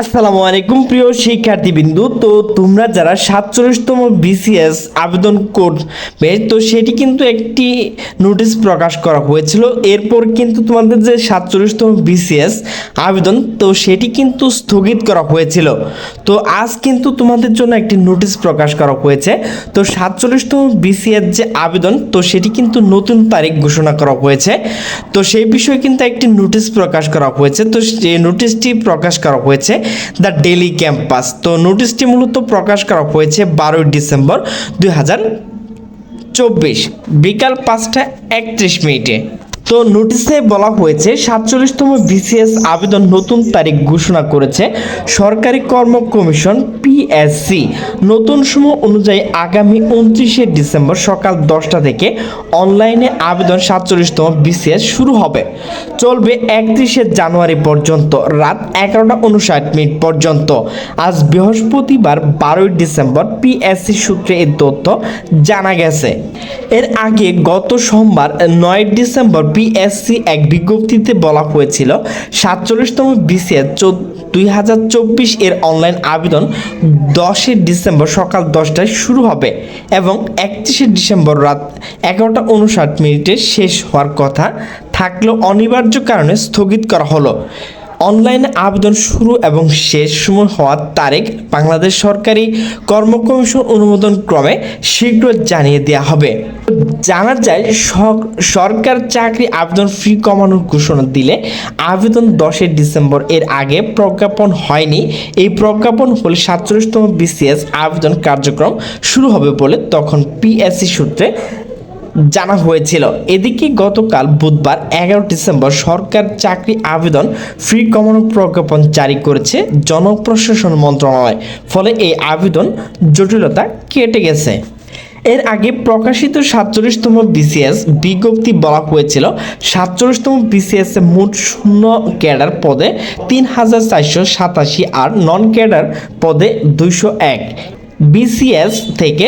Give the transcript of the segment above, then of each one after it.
আসসালামু আলাইকুম, প্রিয় শিক্ষার্থীবৃন্দু। তো তোমরা যারা সাতচল্লিশতম বিসিএস আবেদন করবে, তো সেটি কিন্তু একটি নোটিশ প্রকাশ করা হয়েছিল। এরপর কিন্তু তোমাদের যে সাতচল্লিশতম বিসিএস আবেদন, তো সেটি কিন্তু স্থগিত করা হয়েছিল। তো আজ কিন্তু তোমাদের জন্য একটি নোটিশ প্রকাশ করা হয়েছে। তো সাতচল্লিশতম বিসিএস যে আবেদন, তো সেটি কিন্তু নতুন তারিখ ঘোষণা করা হয়েছে। তো সেই বিষয়ে কিন্তু একটি নোটিশ প্রকাশ করা হয়েছে। তো সেই নোটিশটি প্রকাশ করা হয়েছে দ্য ডেলি ক্যাম্পাস। তো নোটিশটি মূলত প্রকাশ করা হয়েছে বারোই ডিসেম্বর দুই হাজার চব্বিশ। বিকাল পাঁচটা একত্রিশ মিনিটে। তো নোটিশে বলা হয়েছে সাতচল্লিশতম বিসিএস আবেদন নতুন তারিখ ঘোষণা করেছে সরকারি কর্ম কমিশন পিএসসি। নতুন সময় অনুযায়ী আগামী উনত্রিশে ডিসেম্বর সকাল দশটা থেকে অনলাইনে আবেদন সাতচল্লিশতম বিসিএস শুরু হবে। চলবে একত্রিশে জানুয়ারি পর্যন্ত, রাত এগারোটা উনষাট মিনিট পর্যন্ত। আজ বৃহস্পতিবার বারোই ডিসেম্বর পিএসসি সূত্রে এই তথ্য জানা গেছে। এর আগে গত সোমবার নয় ডিসেম্বর পিএসসি এক বিজ্ঞপ্তিতে বলা হয়েছিল, সাতচল্লিশতম বিসিএস দুই হাজার চব্বিশ এর অনলাইন আবেদন দশই ডিসেম্বর সকাল দশটায় শুরু হবে এবং একত্রিশে ডিসেম্বর রাত এগারোটা উনষাট মিনিটে শেষ হওয়ার কথা থাকলেও অনিবার্য কারণে স্থগিত করা হলো। অনলাইনে আবেদন শুরু এবং শেষ সময় হওয়ার তারিখ বাংলাদেশ সরকারি কর্ম কমিশন অনুমোদন ক্রমে শীঘ্র জানিয়ে দেওয়া হবে। জানা যায় সরকার চাকরি আবেদন ফি কমানোর ঘোষণা দিলে আবেদন দশই ডিসেম্বর এর আগে প্রজ্ঞাপন হয়নি। এই প্রজ্ঞাপন হলে সাতচল্লিশতম বিসিএস আবেদন কার্যক্রম শুরু হবে বলে তখন পিএসসি সূত্রে জানা হয়েছিল। এদিকে গতকাল বুধবার এগারো ডিসেম্বর সরকার চাকরি আবেদন ফ্রি কমানোর প্রজ্ঞাপন জারি করেছে জনপ্রশাসন মন্ত্রণালয়। ফলে এই আবেদন জটিলতা কেটে গেছে। এর আগে প্রকাশিত সাতচল্লিশতম বিসিএস বিজ্ঞপ্তি বলা হয়েছিল, সাতচল্লিশতম বিসিএস মোট শূন্য ক্যাডার পদে তিন হাজার চারশো সাতাশি আর নন ক্যাডার পদে দুইশো এক। বিসিএস থেকে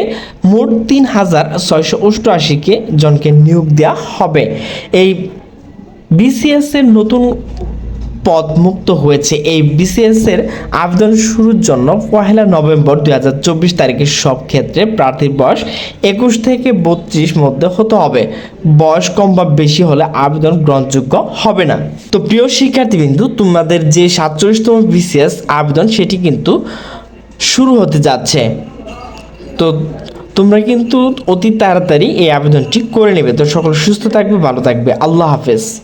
মোট তিন হাজার ছয়শো অষ্টআশিকে জনকে নিয়োগ দেওয়া হবে। এই বিসিএস এর নতুন পদ মুক্ত হয়েছে। এই বিসিএস এর আবেদন শুরুর জন্য পহেলা নভেম্বর দুই হাজার চব্বিশ তারিখে সব ক্ষেত্রে প্রার্থীর বয়স একুশ থেকে বত্রিশ মধ্যে হতে হবে। বয়স কম বা বেশি হলে আবেদন গ্রহণযোগ্য হবে না। তো প্রিয় শিক্ষার্থীবৃন্দু, তোমাদের যে সাতচল্লিশতম বিসিএস আবেদন, সেটি কিন্তু শুরু হতে যাচ্ছে। তো তোমরা কিন্তু অতি তাড়াতাড়ি এই আবেদনটি করে নেবে। তো সকল সুস্থ থাকবে, ভালো থাকবে। আল্লাহ হাফেজ।